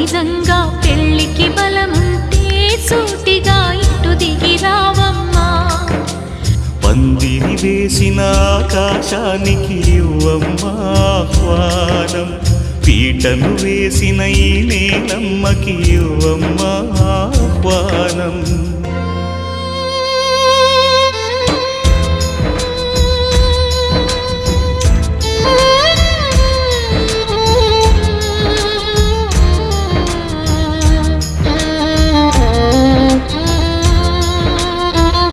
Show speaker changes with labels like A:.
A: నిజంగా పెళ్ళికి బలముంటే సూటిగా ఇటు దిగి రావమ్మా. పందిరి వేసిన ఆకాశానికి ఇవ్వమ్మా పీటను వేసిన ఈ నేలమ్మకి ఇవ్వమ్మా